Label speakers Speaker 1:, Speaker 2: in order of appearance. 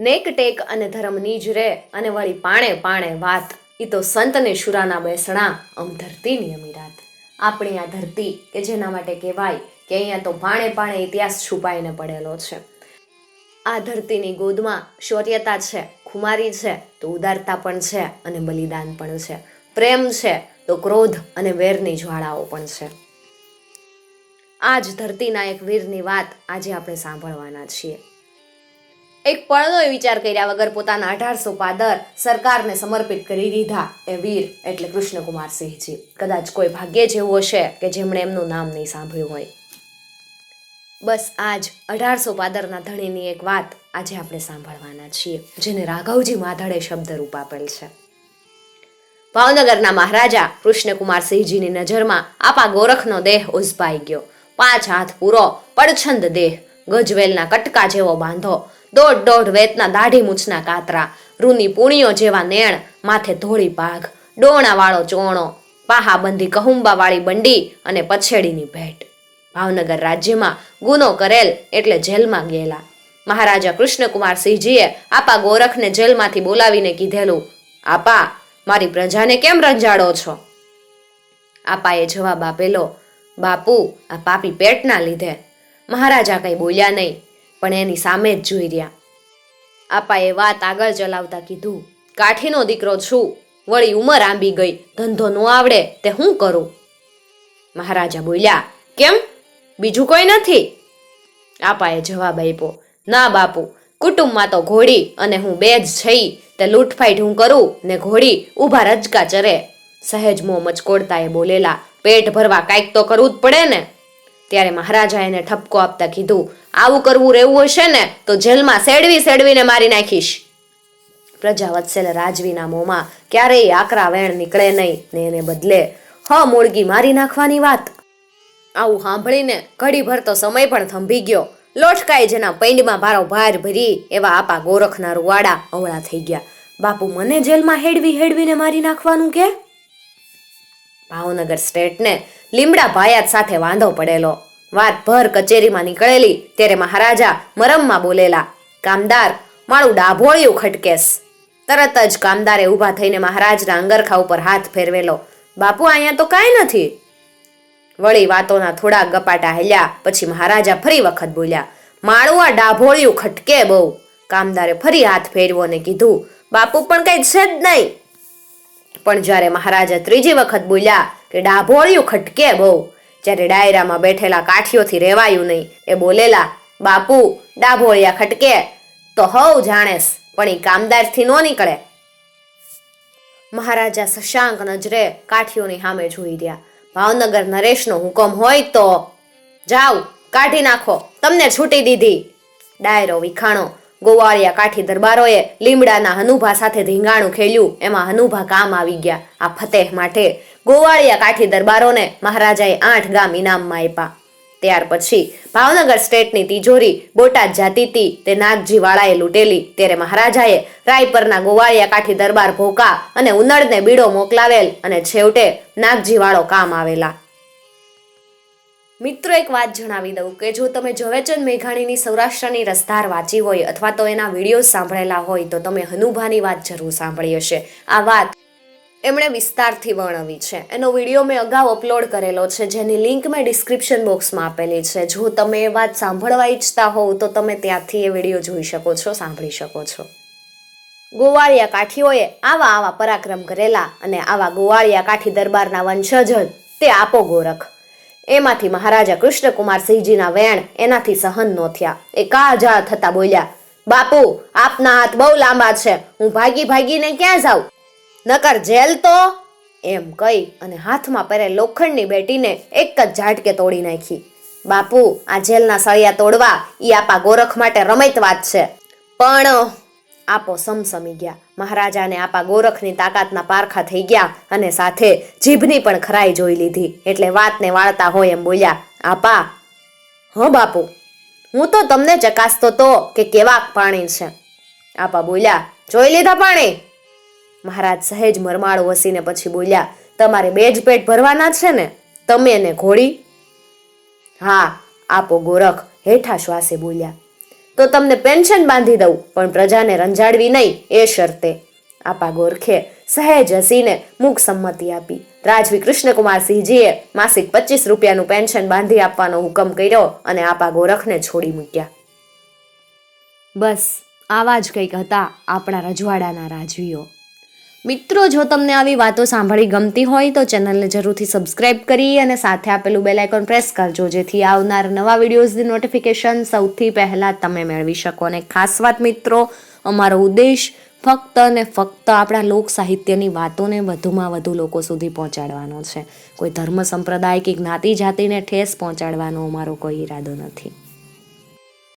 Speaker 1: નેક ટેક અને ધર્મની જ રે અને વળી પાણે પાણે વાત. એ તો સંતને શુરાના બેસણા અમ ધરતીની રાત આપણી આ ધરતી કે જેના માટે કહેવાય કે અહીંયા તો પાણે પાણે ઇતિહાસ છુપાઈને પડેલો છે. આ ધરતીની ગોદમાં શૌર્યતા છે, ખુમારી છે, તો ઉદારતા પણ છે અને બલિદાન પણ છે. પ્રેમ છે, તો ક્રોધ અને વેરની જ્વાળાઓ પણ છે. આ જ ધરતીના એક વીરની વાત આજે આપણે સાંભળવાના છીએ. એક પળનો વિચાર કર્યા વગર પોતાના અઢારસો પાદર સરકારને સમર્પિત કરી દીધા. એ વીર એટલે કૃષ્ણકુમાર સિંહજી. કદાચ કોઈ ભાગ્ય જેવું હશે કે જેમણે એમનું નામ નહીં સાંભળ્યું હોય. બસ આજ અઢારસો પાદરના ધણીની એક વાત આજે આપણે સાંભળવાના છીએ, જેને રાઘવજી માધડે શબ્દરૂપ આપેલ છે. ભાવનગરના મહારાજા કૃષ્ણકુમાર સિંહજીની નજરમાં આપા ગોરખનો દેહ ઉઝપાઈ ગયો. પાંચ હાથ પૂરો પડછંદ દેહ ગજવેલના કટકા જેવો બાંધો દોઢ દોઢ વેતના દાઢી મૂછના કાતરા, રૂની પૂણીઓ જેવા નેણ, માથે ધોળી પાઘ ડોણાવાળો ચોણો, પાહાબંધી કહુંબાવાળી બંડી અને પછેડીની ભેટ. ભાવનગર રાજ્યમાં ગુનો કરેલ એટલે જેલમાં ગયેલા. મહારાજા કૃષ્ણકુમાર સિંહજીએ આપા ગોરખને જેલમાંથી બોલાવીને કીધેલું, આપા, મારી પ્રજાને કેમ રંજાડો છો? આપાએ જવાબ આપેલો, બાપુ, આ પાપી પેટના લીધે. મહારાજા કંઈ બોલ્યા નહીં. પણ એની સામે જ જોઈ રહ્યા. આપાએ વાત આગળ ચલાવતા કીધું, કાઠીનો દીકરો છું, વળી ઉંમર આંબી ગઈ, ધંધો ન આવડે, તે હું કરું? મહારાજા બોલ્યા, કેમ? બીજું કોઈ નથી? આપાએ જવાબ આપ્યો, ના બાપુ, કુટુંબમાં તો ઘોડી અને હું બે જ છઈ, તે લૂંટફાઈટ હું કરું ને ઘોડી ઊભા રજકા ચરે. સહેજ મોં મચકોડતા એ બોલેલા, પેટ ભરવા કાંઈક તો કરવું જ પડે ને. ત્યારે મહારાજા એને ઠપકો આપતા કીધું, આવું કરવું રહેવું હશે ને, તો જેલમાં સેડવી સેડવીને મારી નાખીશ. પ્રજા વત્સેલ રાજવીના મોંમાં ક્યારેય આકરા વેણ નીકળે નહીં ને એને બદલે, હ, મૂળગી, મારી નાખવાની વાત. આવું સાંભળીને ઘડીભર તો સમય પણ થંભી ગયો. લોટકાઈ જેના પૈંડમાં ભારો ભાર ભરી એવા આપા ગોરખના રૂવાડા અવળા થઈ ગયા. બાપુ, મને જેલમાં હેડવી હેડવીને મારી નાખવાનું કે? ભાવનગર સ્ટેટને લીમડા ભાયાત સાથે વાંધો પડેલો. વાત ભર કચેરીમાં નીકળેલી ત્યારે મહારાજા મરમમાં બોલેલા, કામદાર, મારું ડાભોળિયું ખટકેસ તરત જ કામદારે ઊભા થઈને મહારાજના અંગરખા ઉપર હાથ ફેરવેલો, બાપુ, અહીંયા તો કાંઈ નથી. વળી વાતોના થોડા ગપાટા હેલ્યા, પછી મહારાજા ફરી વખત બોલ્યા મારું આ ડાભોળિયું ખટકે બહુ. કામદારે ફરી હાથ ફેરવો ને કીધું, બાપુ, પણ કઈ છે જ નહીં. પણ જ્યારે મહારાજા ત્રીજી વખત બોલ્યા કે ડાભોળિયું ખટકે બહુ, જ્યારે ડાયરામાં બેઠેલા કાઠીઓથી રેવાયું નહીં, એ બોલેલા, બાપુ, ડાભોળિયા ખટકે, તો હવ જાણેસ પણ એ કામદારથી નો નીકળે. મહારાજા શશાંક નજરે કાઠીઓની સામે જોઈ રહ્યા. ભાવનગર નરેશનો હુકમ હોય તો, જાવ, કાઢી નાખો, તમને છૂટી દીધી. ડાયરો વિખાણો ગોવાળિયા કાઠી દરબારોએ લીમડાના હનુભા સાથે ધીંગાણું ખેલ્યું. એમાં હનુભા કામ આવી ગયા. આ ફતેહ માટે ગોવાળિયા કાઠી દરબારોને મહારાજાએ આઠ ગામ ઇનામમાં આપ્યા. ત્યાર પછી ભાવનગર સ્ટેટની તિજોરી બોટાદ જાતીતી તે નાગજીવાળાએ લૂંટેલી. ત્યારે મહારાજાએ રાયપરના ગોવાળિયા કાઠી દરબાર ભોકા અને ઉનળને બીડો મોકલાવેલ અને છેવટે નાગજીવાળો કામ આવેલા. મિત્રો, એક વાત જણાવી દઉં કે જો તમે ઝવેરચંદ મેઘાણીની સૌરાષ્ટ્રની રસધાર વાંચી હોય અથવા તો એના વીડિયો સાંભળેલા હોય, તો તમે હનુભાની વાત જરૂર સાંભળી હશે. આ વાત એમણે વિસ્તારથી વર્ણવી છે. એનો વીડિયો મેં અગાઉ અપલોડ કરેલો છે, જેની લિંક મેં ડિસ્ક્રિપ્શન બોક્સમાં આપેલી છે. જો તમે એ વાત સાંભળવા ઈચ્છતા હોવ, તો તમે ત્યાંથી એ વીડિયો જોઈ શકો છો, સાંભળી શકો છો. ગોવાળિયા કાઠીઓએ આવા આવા પરાક્રમ કરેલા અને આવા ગોવાળિયા કાઠી દરબારના વંશજ તે આપો ગોરખ એમાંથી મહારાજા કૃષ્ણકુમારસિંહજીના વેણ એનાથી સહન ન થયા. એ કાજા થતા બોલ્યા, બાપુ, આપના હાથ બહુ લાંબા છે, હું ભાગી ભાગીને ક્યાં જાઉં? નકર જેલ તો? એમ કહી અને હાથમાં પહેરે લોખંડની બેટીને એક જ ઝાટકે તોડી નાખી. બાપુ, આ જેલના સળિયા તોડવા એ આપા ગોરખ માટે રમત વાત છે. પણ આપો સમસમી ગયા. મહારાજાને આપા ગોરખની તાકાતના પારખા થઈ ગયા અને સાથે જીભની પણ ખરાઈ જોઈ લીધી. એટલે વાતને વાળતા હોય એમ બોલ્યા, આપા. હ બાપુ, હું તો તમને ચકાસતો તો કે કેવા પાણી છે. આપા બોલ્યા, જોઈ લીધા પાણી? મહારાજ સહેજ મરમાળો વસીને પછી બોલ્યા, તમારે બે જ પેટ ભરવાના છે ને, તમે ને ઘોડી? હા, આપો ગોરખ હેઠા શ્વાસે બોલ્યા તો તમને પેન્શન બાંધી દઉં, પણ પ્રજાને રંજાડવી નહીં, એ શરતે. આપા ગોરખે સહેજ હસીને મૂક સંમતિ આપી. રાજવી કૃષ્ણકુમારસિંહજીએ માસિક પચીસ રૂપિયાનું પેન્શન બાંધી આપવાનો હુકમ કર્યો અને આપા ગોરખને છોડી મૂક્યા. બસ, આવા જ કંઈક હતા આપણા રજવાડાના રાજવીઓ. મિત્રો, જો તમને આવી વાતો સાંભળી ગમતી હોય, તો ચેનલને જરૂરથી સબસ્ક્રાઇબ કરી અને સાથે આપેલું બેલ આઇકોન પ્રેસ કરજો, જેથી આવનાર નવા વિડીયોઝની નોટિફિકેશન સૌથી પહેલાં તમે મેળવી શકો. અને ખાસ વાત મિત્રો, અમારો ઉદ્દેશ ફક્ત અને ફક્ત આપણા લોક સાહિત્યની વાતોને વધુમાં વધુ લોકો સુધી પહોંચાડવાનો છે. કોઈ ધર્મ સંપ્રદાય કે જ્ઞાતિ જાતિને ઠેસ પહોંચાડવાનો અમારો કોઈ ઈરાદો નથી.